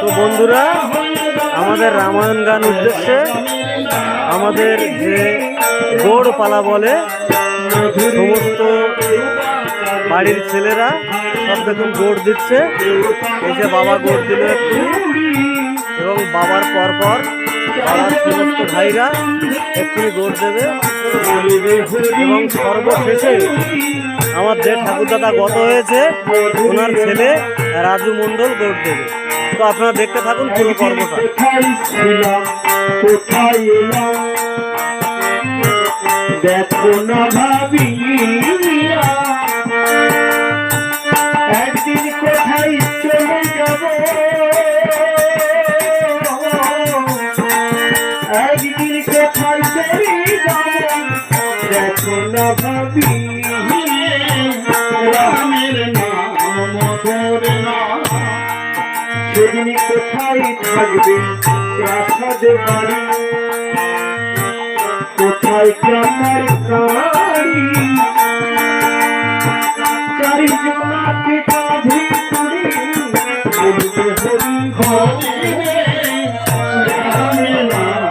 তো বন্ধুরা, আমাদের রামায়ণ গান উদ্দেশ্যে আমাদের যে গোড় পালা বলে, সমস্ত বাড়ির ছেলেরা সব দেখুন গোড় দিচ্ছে। এই যে বাবা গোড় দিল একটু, এবং বাবার পর পর সমস্ত ভাইরা এক্ষুনি গোড় দেবে। এবং সর্বশেষে আমার যে ঠাকুরদাদা গত হয়েছে, ওনার ছেলে রাজু মণ্ডল গোড় দেবে। তো আপনারা দেখতে থাকুন পুরো পর্বটা। দেখো না ভাবিয়া সেদিন কোথায় থাকবে? প্রাসাদ বাড়ি। কোথায় গ্রামের কারি চারিজনাকে কাঁধে করে বলবে হরি হরি রামে নাম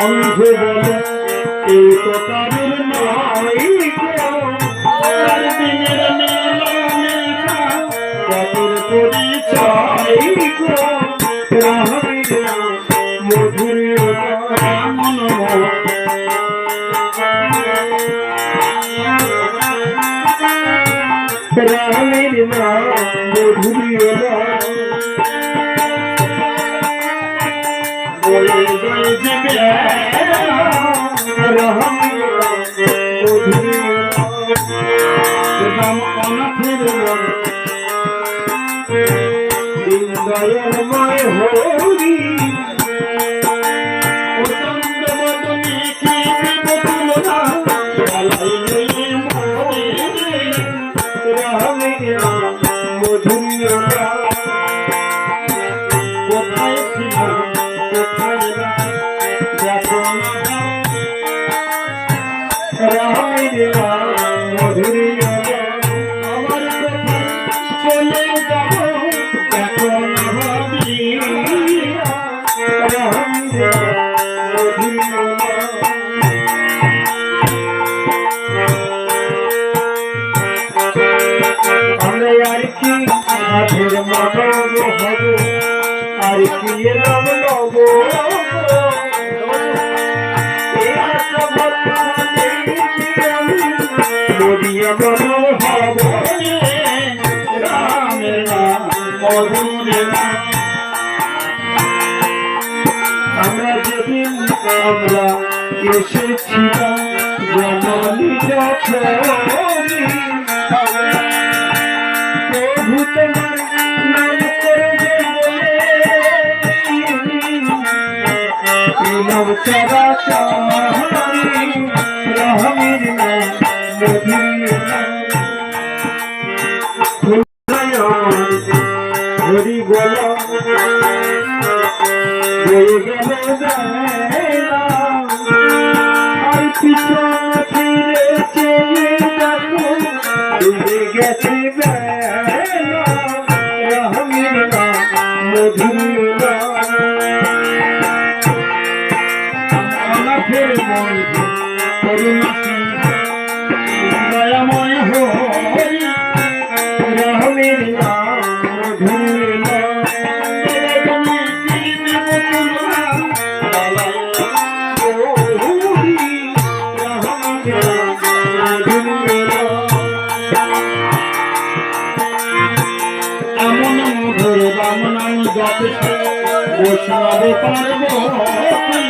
বন্ধু বলো এই তো নয় গো আর দিনের মেলা কতর পরিচয় গো। মন রামের নাম মধুরীয় নাম বলে বলে যাবে রামের নাম মধুরীয় নাম অনাথের মন দিন দয়ালময় রামে মধুরীয় আমার কোথায় চলে যাব দেখো ভাবি আর কি নাম নব মানব হব রামের নাম মধুরে আমরা যেদিন আমরা এসেছিলাম জননী যখনই প্রভু তোমার নাম করবে চারা চাহারি রহমের নাম মধুর আর গেছে যথেষ্ট বৈষ্ণব পার্বতী